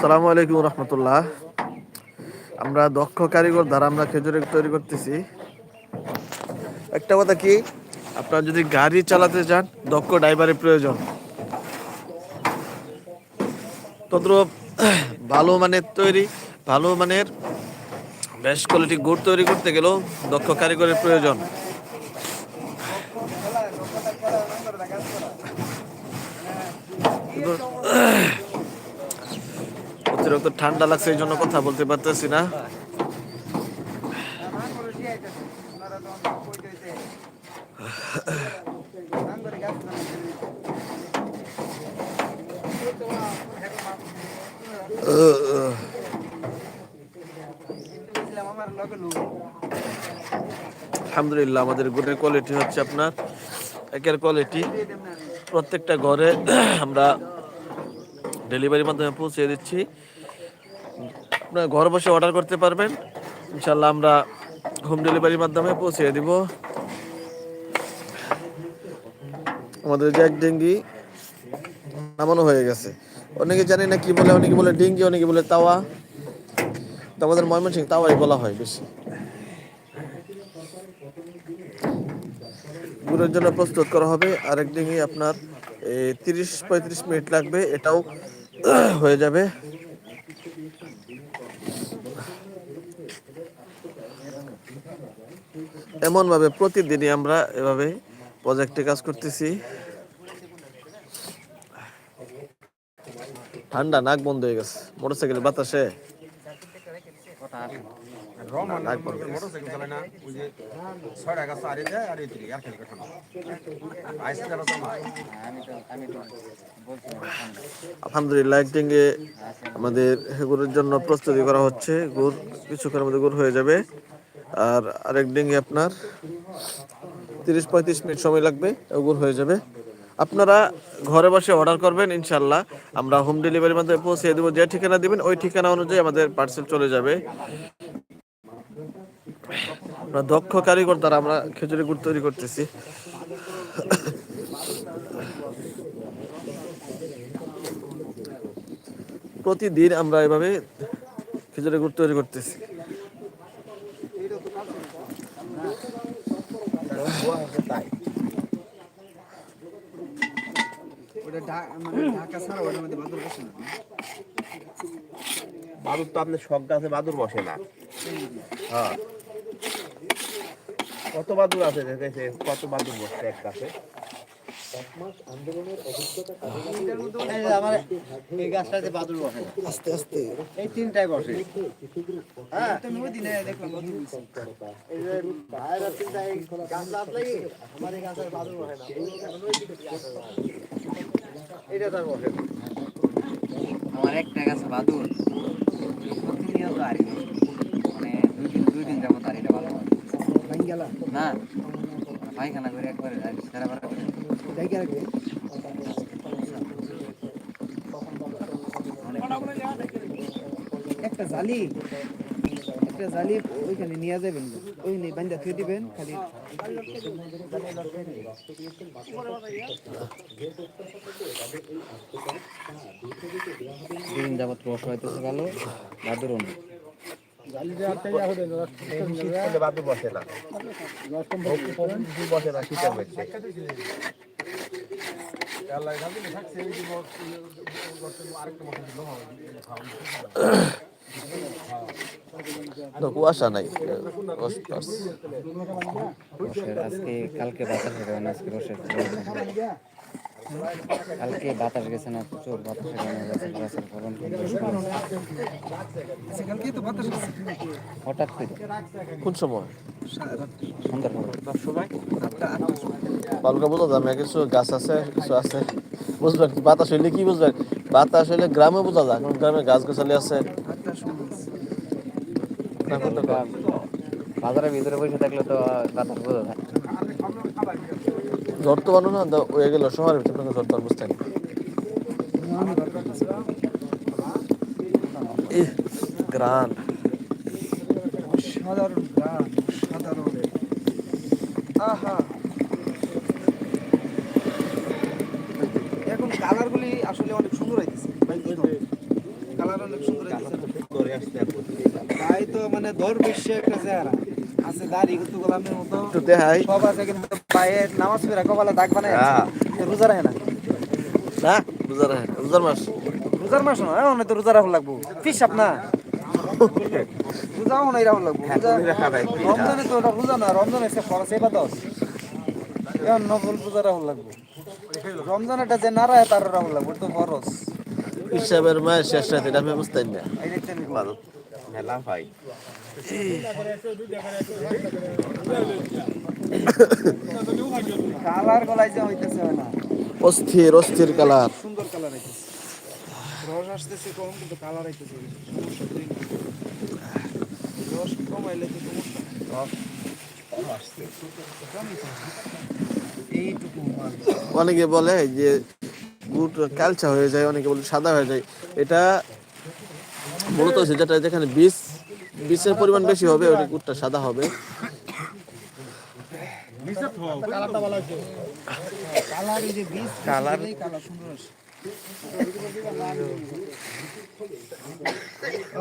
সালামু আলাইকুম রহমতুল্লাহ। আমরা দক্ষ কারিগর দ্বারা আমরা খেজুরের তৈরি করতেছি। একটা কথা কি, আপনার যদি গাড়ি চালাতে চান দক্ষ ড্রাইভারের প্রয়োজন। তদ্রুপ, ভালো মানের তৈরি, ভালো মানের বেশ কোয়ালিটি গুড় তৈরি করতে গেলেও দক্ষ কারিগরের প্রয়োজন। অতিরিক্ত ঠান্ডা লাগছে, এই জন্য কথা বলতে পারতেছি না। আলহামদুলিল্লাহ, আমাদের গুড়ের কোয়ালিটি হচ্ছে আপনার, একের কোয়ালিটি প্রত্যেকটা ঘরে আমরা ডেলিভারির মাধ্যমে পৌঁছে দিচ্ছি। আপনার ঘর বসে অর্ডার করতে পারবেন। ইনশাল্লাহ আমরা হোম ডেলিভারির মাধ্যমে পৌঁছে দিব। আমাদের জ্যাক ডেঙ্গি নামানো হয়ে গেছে। অনেকে জানি না কি বলে, অনেকে বলে ডিঙ্গি, অনেকে বলে তাওয়া। তো আমাদের ময়মনসিং তাওয়াই বলা হয় বেশি। গুড়ের জন্য প্রস্তুত করা হবে। আরেক ডিঙ্গি আপনার তিরিশ, পঁয়ত্রিশ মিনিট লাগবে। এটাও হয়ে যাবে। এমনভাবে প্রতিদিনই আমরা এভাবে প্রজেক্টে কাজ করতেছি। ঠান্ডা নাক বন্ধ হয়ে গেছে। মোটরসাইকেল বাতাসে আলহামদুলিল্লাহ একদিকে আমাদের গুড়ের জন্য প্রস্তুতি করা হচ্ছে। গুড় কিছুক্ষণের মধ্যে গুড় হয়ে যাবে। আর আরেক ডিঙ্গি আপনার তিরিশ পঁয়ত্রিশ মিনিট সময় লাগবে গুড় হয়ে যাবে। আপনারা ঘরে বসে অর্ডার করবেন ইনশাল্লাহ আমরা হোম ডেলিভারির মাধ্যমে পৌঁছে দেবো। যে ঠিকানা দিবেন, ওই ঠিকানা অনুযায়ী আমাদের পার্সেল চলে যাবে। আমরা দক্ষ কারিগর দ্বারা আমরা খেজুরি গুড় তৈরি করতেছি। প্রতিদিন আমরা এভাবে খেজুরের গুড় তৈরি করতেছি ওটা ঢা- মানে ঢাকা ছাড়া ওটার মধ্যে বাদুর তো আপনার শখ গাছে বাদুর বসে না। হ্যাঁ। কত বাদুর আছে দেখেছে? কত বাদুর বসছে এক গাছে আমার এই গাছটাতে বাদুর বসে না। আস্তে আস্তে। এই তিনটায় বসে। হ্যাঁ তুমি ওই দিনে দেখলাম এই যে ভাইরাস তিনটা গাছ লাভ আমার এই গাছের বাদুর বসে না। এইটা তার বসে। আমার একটা গাছে বাদুর। প্রতিনিয়ত আরি মানে দুই দিন দুই দিন যাবত আরিটা ভালো হয়। ভাঙ গেলা, না পায়খানা করে একবারে সারা বার একটা জালি? একটা জালি ওইখানে নিয়ে যাবেন ওই নেই বান্ধা থুয়ে দিবেন খালি দুই দিন যাবত রস হইতেছে ভালো বাদুর বসে না বসে না শীতের মধ্যে তো কুয়াশা নাই। আজকে কালকে বাতাস হবে না আজকে রসের কালকে বাতাস গেছে না প্রচুর কারণে গাছের ফলন হঠাৎ করে। কোন সময়? সন্ধ্যার বোঝা না, কিছু গাছ আছে কিছু আছে। বুঝবেন বাতাস হইলে কি বুঝবেন? বাতাস হইলে গ্রামে বোঝা যায় গ্রামে গাছ গাছালি আছে। না, করতে পারে। বাজারের ভিতরে বসে থাকলে তো বোঝা যায় জ্বর তো বানো না হয়ে গেল শহরের ভিতরে জ্বর তো আর বুঝতেন গ্রান। সাধারণ গান সাধারণ। আহা। এখন কালারগুলি আসলে অনেক সুন্দর হইতেছে। কালার অনেক সুন্দর হইতেছে। মানে দরবেশে একটা চেহারা। আছে দাড়ি গুতু গোলামের মতো একটু দেখাই। সব আছে কিন্তু পায়ে নামাজ পড়ে কপালে দাগ বানায় হ্যাঁ। রোজা রাখে না? হ্যাঁ রোজার মাস। রোজার মাস নয় অনেক তো রোজা রাখুন লাগবো। ফিসাব না। রোজাও নাই লাগবো। রোজা- রমজানে তো ওটা রোজা না রমজান এসে খরচ এবার দশ এখন নফল রোজা রাখুন লাগবো। রমজান এটা যে না রাখে তার রাখুন লাগবো তো খরচ হিসাবের মায়ের শেষ রাতে এটা আমি বুঝতেন না। মেলা ভাই কালার গলায় যে হইতেছে না অস্থির অস্থির কালার সুন্দর কালার রস আসতেছে কম কিন্তু কালার সমস্যা রস কমাইলে তো সমস্যা এইটুকু অনেকে বলে যে গুড় কালচা হয়ে যায় অনেকে বলে সাদা হয়ে যায়। এটা মূলত হচ্ছে যেটা যেখানে বীজ বীজের পরিমাণ বেশি হবে ওই গুড়টা সাদা হবে। কালার।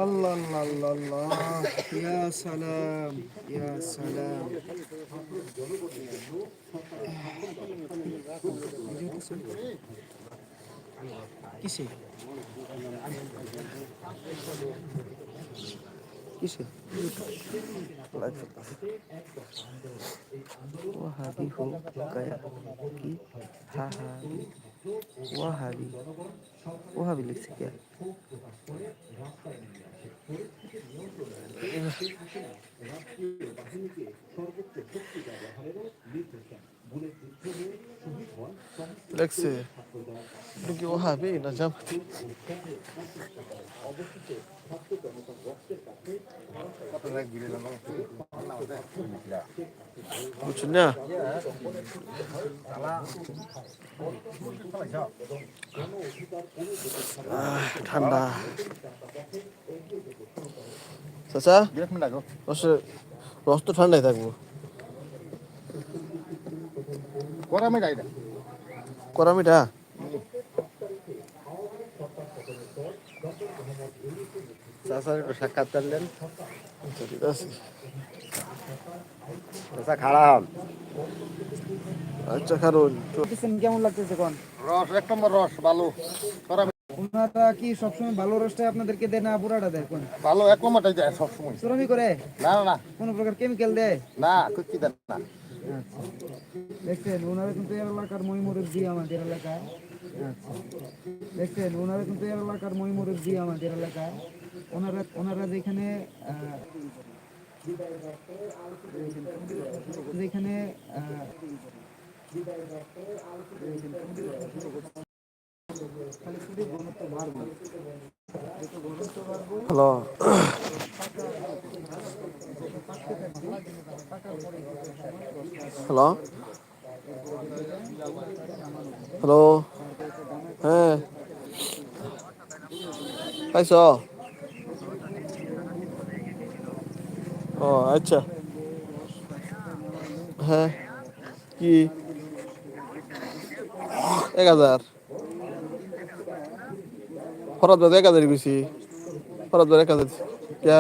আল্লাহ আল্লাহ আল্লাহ আল্লাহ। ইয়া সালাম ইয়া সালাম। কিসে? কিসে? ওয়াহাবি হো গয়া। কি? হা হা ওয়াহাবি। ওয়াহাবি লিখছে क्या দেখছে এটা কি ওহাবি না জামাতি বুঝছেন না ঠান্ডা চাচা রস তো ঠান্ডাই থাকব। চাষার একটু আচ্ছা, ঠিক আছে। চাষা খাড়া আচ্ছা কারণ কেমন লাগতেছে কোন? রস এক নম্বর রস ভালো। ওনারা কি সবসময় ভালো রসটাই আপনাদেরকে দেয় না বুড়াটা দেয় কোন? ভালো এক নম্বরটাই যায় সবসময়। করে? না না কোনো প্রকার কেমিক্যাল দেয়? না কুচি দেন না। দেখছেন, ওনারা কিন্তু এলাকার মহিমুরুব দিয়ে আমাদের এলাকায় দেখছেন, ওনারা কিন্তু এলাকার মহিমুরুব দিয়ে আমাদের এলাকায় ওনারা ওনারা যেখানে যেখানে খালি শুধু ঘনত্ব বাড়বে হ্যালো। হ্যালো। হ্যালো। হ্যাঁ। পাইছ? ও আচ্ছা। হ্যাঁ। কি? এক হাজার। ফরাদ বাদ এক হাজার বেশি ফরাদ বাদ এক হাজার ক্যা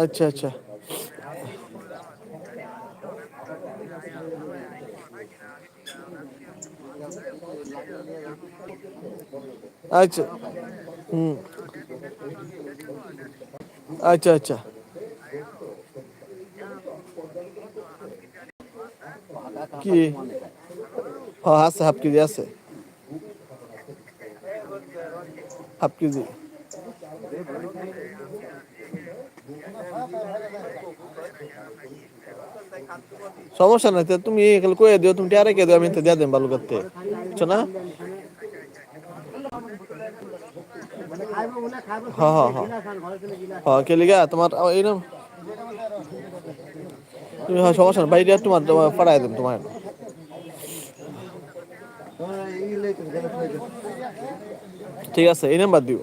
আচ্ছা আচ্ছা। আচ্ছা। হুম। আচ্ছা আচ্ছা। কি হ্যাঁ আছে হাফ কেজি আছে হাফ কেজি সমস্যা নাই তো তুমি এখানে কয়ে দিও তুমি টিয়ারে কে দিও আমি তো দিয়া দেন ভালো করতে বুঝছ না ওগুলা খাব হ্যাঁ, হ্যাঁ, হ্যাঁ। গিলাস আর ঘরে থেকে গিলাস হ্যাঁ কেলিগা তোমার আ, এই নাম তুমি হয় সমস্যা না বাইরে তোমার তোমার পাঠাই দেব তোমার তো হয়ে। ঠিক আছে এই নাম্বার দিও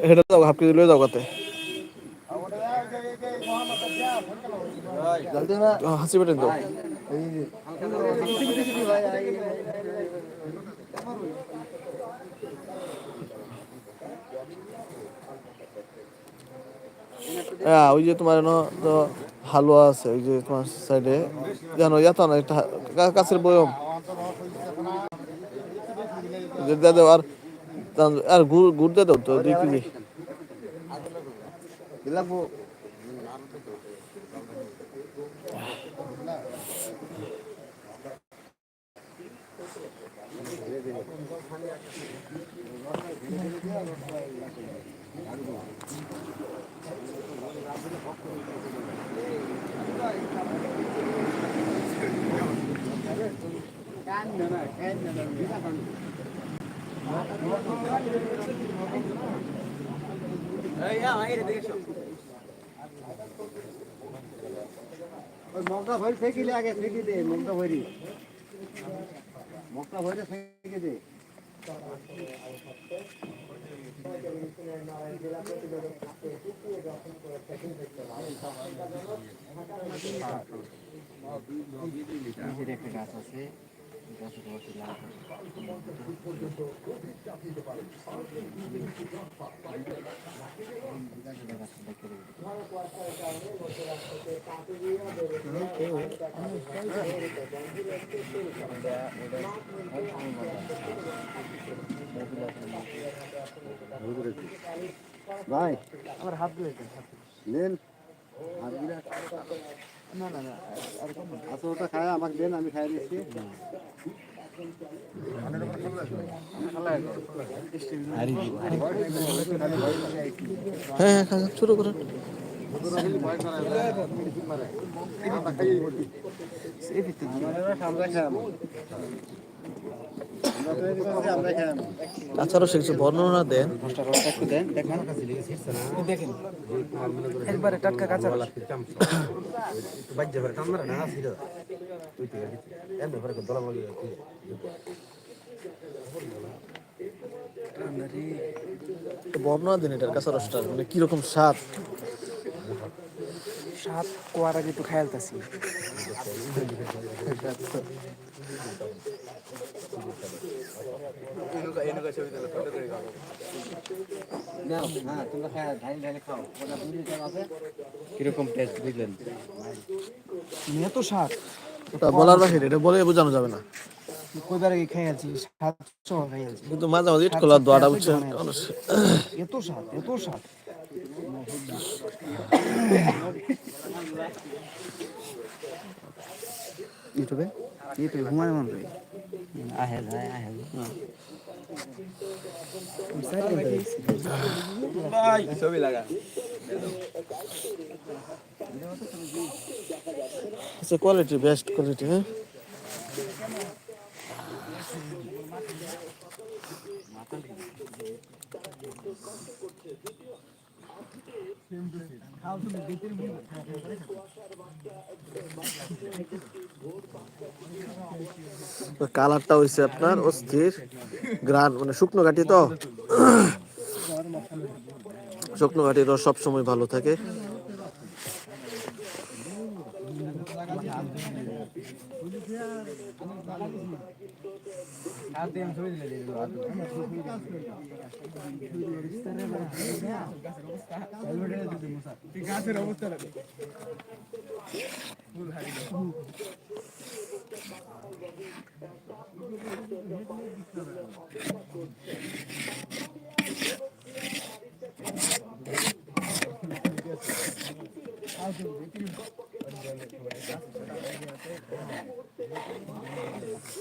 হেঁটে যাও হাফ কেজি লয়ে যাও কাতে জলদি হাসি বেটেন দাও হ্যাঁ ওই যে তোমার তো হালুয়া আছে, ওই যে তোমার সাইডে জানো ইয়াত না একটা কাছের বয়ম। দিয়ে দেও, আর আর গুড় গুড় দিয়ে দেও তো, দুই কেজি। মগটা ভরি ফেকিলে আগে ফেকি দে মগটা ভরি মগটা ভরে ফেকি যে নিজের একটা গাছ আছে। ভাই। আমার হাত দিয়ে নেন। হাত না না না আচ্ছা ওটা খায় আমাকে দেন আমি খাই দিচ্ছি। হ্যাঁ হ্যাঁ খাওয়া শুরু করেন আমরা খাই তাছাড়াও সে কিছু বর্ণনা দেন। একবারে টাটকা কাঁচা বর্ণনা দেন এটার কাঁচা রসটা মানে কীরকম স্বাদ? সাত কোয়ার আগে তো খেয়ালতাছি আছে কীরকম টেস্ট বুঝলেন এত স্বাদ ওটা বলার বাহিরে এটা বলে বোঝানো যাবে না। কইবার আগে খেয়ালছি স্বাদ সহ খেয়ালছি কিন্তু মাঝে মাঝে ইট খোলা দোয়াটা বুঝছে। এত স্বাদ এত স্বাদ ইউটিউবে ইউটিউবে হুমায়ুন মন রে আহে যায় আহে। ছবি লাগা। আচ্ছা কোয়ালিটি বেস্ট কোয়ালিটি হ্যাঁ? কালারটা হয়েছে আপনার অস্থির। গ্রান মানে শুকনো ঘাটি তো। শুকনো ঘাটির রস সবসময় ভালো থাকে। গাছের অবস্থা